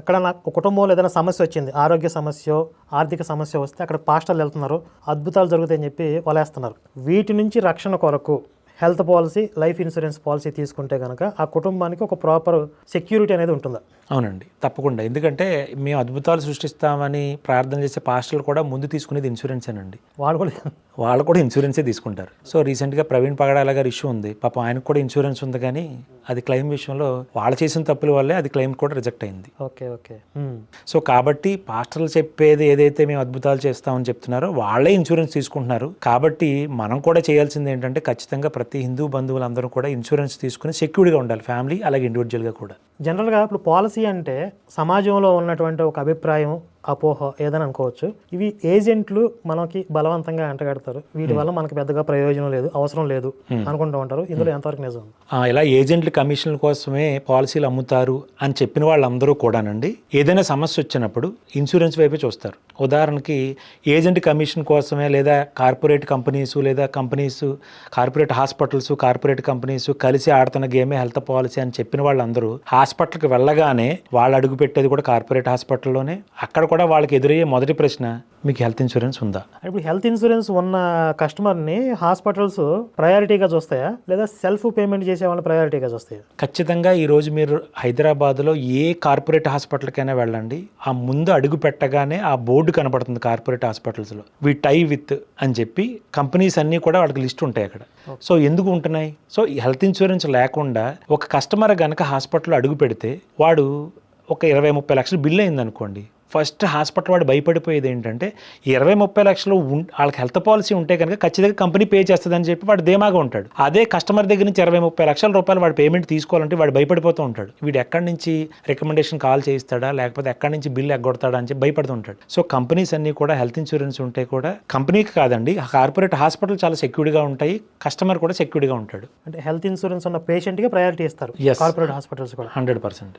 ఎక్కడన్నా ఒక కుటుంబంలో ఏదైనా సమస్య వచ్చింది ఆరోగ్య సమస్య ఆర్థిక సమస్య వస్తే అక్కడ పాస్టర్లు వెళ్తున్నారు అద్భుతాలు జరుగుతాయని చెప్పి వలేస్తున్నారు. వీటి నుంచి రక్షణ కొరకు health policy life insurance policy తీసుకుంటే కనుక ఆ కుటుంబానికి ఒక ప్రాపర్ సెక్యూరిటీ అనేది ఉంటుందా. అవునండి తప్పకుండా. ఎందుకంటే మేము అద్భుతాలు సృష్టిస్తామని ప్రార్థన చేసే పాస్టర్లు కూడా ముందు తీసుకునేది ఇన్సూరెన్సేనండి వాళ్ళు కూడా వాళ్ళు కూడా ఇన్సూరెన్సే తీసుకుంటారు. సో రీసెంట్గా ప్రవీణ్ పగడాల గారి ఇష్యూ ఉంది. పాపం ఆయనకు కూడా ఇన్సూరెన్స్ ఉంది కానీ అది క్లెయిమ్ విషయంలో వాళ్ళు చేసిన తప్పుల వల్లే అది క్లెయిమ్ కూడా రిజెక్ట్ అయింది. Okay okay. సో కాబట్టి పాస్టర్లు చెప్పేది ఏదైతే మేము అద్భుతాలు చేస్తామని చెప్తున్నారో వాళ్ళే ఇన్సూరెన్స్ తీసుకుంటున్నారు. కాబట్టి మనం కూడా చేయాల్సింది ఏంటంటే ఖచ్చితంగా ప్రతి హిందూ బంధువులందరూ కూడా ఇన్సూరెన్స్ తీసుకుని సెక్యూర్డ్గా ఉండాలి. ఫ్యామిలీ అలాగే ఇండివిజువల్గా కూడా. జనరల్గా ఇప్పుడు పాలసీ అంటే సమాజంలో ఉన్నటువంటి ఒక అభిప్రాయం అపోహ ఏదని అనుకోవచ్చు. ఇవి ఏజెంట్లు మనకి బలవంతంగా అంటగడతారు. వీటి వల్ల మనకి పెద్దగా ప్రయోజనం లేదు అవసరం లేదు అనుకుంటూ ఉంటారు. ఇందులో ఎంతవరకు నిజం? ఇలా ఏజెంట్ల కమిషన్ల కోసమే పాలసీలు అమ్ముతారు అని చెప్పిన వాళ్ళందరూ కూడానండి. ఏదైనా సమస్య వచ్చినప్పుడు ఇన్సూరెన్స్ వైపే చూస్తారు. ఉదాహరణకి ఏజెంట్ కమిషన్ కోసమే లేదా కార్పొరేట్ కంపెనీస్ లేదా companies corporate hospitals corporate companies కలిసి ఆడుతున్న గేమే హెల్త్ పాలసీ అని చెప్పిన వాళ్ళందరూ హాస్పిటల్కి వెళ్ళగానే వాళ్ళు అడుగు పెట్టేది కూడా కార్పొరేట్ హాస్పిటల్లోనే. అక్కడ కూడా వాళ్ళకి ఎదురయ్యే మొదటి ప్రశ్న మీకు హెల్త్ ఇన్సూరెన్స్ ఉందా? ఇప్పుడు హెల్త్ ఇన్సూరెన్స్ ఉన్న కస్టమర్ని హాస్పిటల్స్ ప్రయారిటీగా చూస్తాయా? లేదా సెల్ఫ్ పేమెంట్ చేసే వాళ్ళు ప్రయారిటీగా చూస్తాయా? ఖచ్చితంగా ఈరోజు మీరు హైదరాబాద్లో ఏ కార్పొరేట్ హాస్పిటల్కైనా వెళ్ళండి. ఆ ముందు అడుగు పెట్టగానే ఆ బోర్డు కనపడుతుంది కార్పొరేట్ హాస్పిటల్స్లో. వి టై విత్ అని చెప్పి కంపెనీస్ అన్నీ కూడా వాళ్ళకి లిస్ట్ ఉంటాయి అక్కడ. సో ఎందుకు ఉంటున్నాయి? సో హెల్త్ ఇన్సూరెన్స్ లేకుండా ఒక కస్టమర్ గనక హాస్పిటల్లో అడుగు పెడితే వాడు ఒక ఇరవై ముప్పై లక్షలు బిల్ అయింది అనుకోండి ఫస్ట్ హాస్పిటల్ వాడు భయపడిపోయేది ఏంటంటే ఇరవై ముప్పై లక్షలు వాళ్ళకి హెల్త్ పాలసీ ఉంటే కనుక ఖచ్చితంగా కంపెనీ పే చేస్తుందని చెప్పి వాడు ధీమాగా ఉంటాడు. అదే కస్టమర్ దగ్గర నుంచి ఇరవై ముప్పై లక్షల రూపాయలు వాడు పేమెంట్ తీసుకోవాలంటే వాడు భయపడిపోతూ ఉంటాడు. వీడు ఎక్కడి నుంచి రికమెండేషన్ కాల్ చేయిస్తాడా లేకపోతే ఎక్కడి నుంచి బిల్ ఎగ్గొడతాడా అని చెప్పి భయపడుతూ ఉంటాడు. సో కంపెనీస్ అన్నీ కూడా హెల్త్ ఇన్సూరెన్స్ ఉంటే కూడా కంపెనీకి కాదండి కార్పొరేట్ హాస్పిటల్ చాలా సెక్యూర్డ్గా ఉంటాయి కస్టమర్ కూడా సెక్యూర్డ్గా ఉంటాడు. అంటే హెల్త్ ఇన్సూరెన్స్ ఉన్న పేషెంట్కి ప్రయారిటీ ఇస్తారు. కార్పొరేట్ హాస్పిటల్స్ కూడా. Hundred percent.